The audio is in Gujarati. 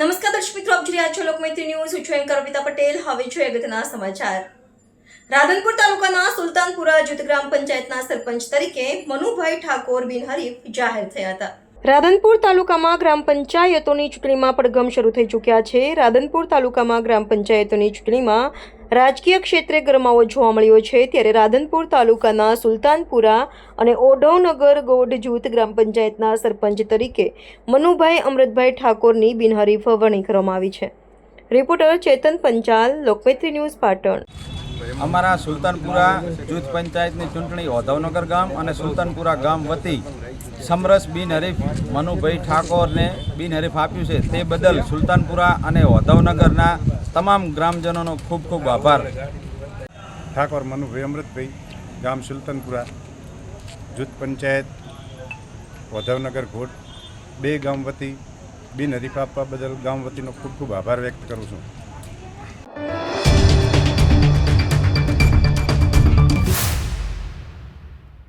નમસ્કાર દર્શક મિત્રો, આપ જોઈ રહ્યા છો લોકમૈત્રી ન્યૂઝ. હું છું અમિતા પટેલ. હવે છે અગત્યના સમાચાર. રાધનપુર તાલુકાના સુલતાનપુરા જૂથ ગ્રામ પંચાયતના સરપંચ તરીકે મનુભાઈ ઠાકોર બિનહરીફ જાહેર થયા હતા. રાધનપુર તાલુકામાં ગ્રામ પંચાયતોની ચૂંટણીમાં પડઘમ શરૂ થઈ ચૂક્યા છે. રાધનપુર તાલુકામાં ગ્રામ પંચાયતોની ચૂંટણીમાં રાજકીય ક્ષેત્રે ગરમાવો જોવા મળ્યો છે. ત્યારે રાધનપુર તાલુકાના સુલતાનપુરા અને ઓઢવનગર ગોડ જૂથ ગ્રામ પંચાયતના સરપંચ તરીકે મનુભાઈ અમૃતભાઈ ઠાકોરની બિનહરીફ વરણી કરવામાં આવી છે. Reporter Chetan Panchal, Lokmaitri news Patan. અમારા સુલતાનપુરા જૂથ પંચાયતની ચૂંટણી ઓધવનગર ગામ અને સુલતાનપુરા ગામ વતી સમરસ બિનહરીફ મનુભાઈ ઠાકોરને બિનહરીફ આપ્યું છે. તે બદલ સુલતાનપુરા અને ઓધવનગરના તમામ ગ્રામજનોનો ખૂબ ખૂબ આભાર. ઠાકોર મનુભાઈ અમૃતભાઈ, ગામ સુલતાનપુરા, જૂથ પંચાયત, વધવનગર ઘોટ બે ગામ વતી બિનહરીફ આપવા બદલ ગામ વતીનો ખૂબ ખૂબ આભાર વ્યક્ત કરું છું.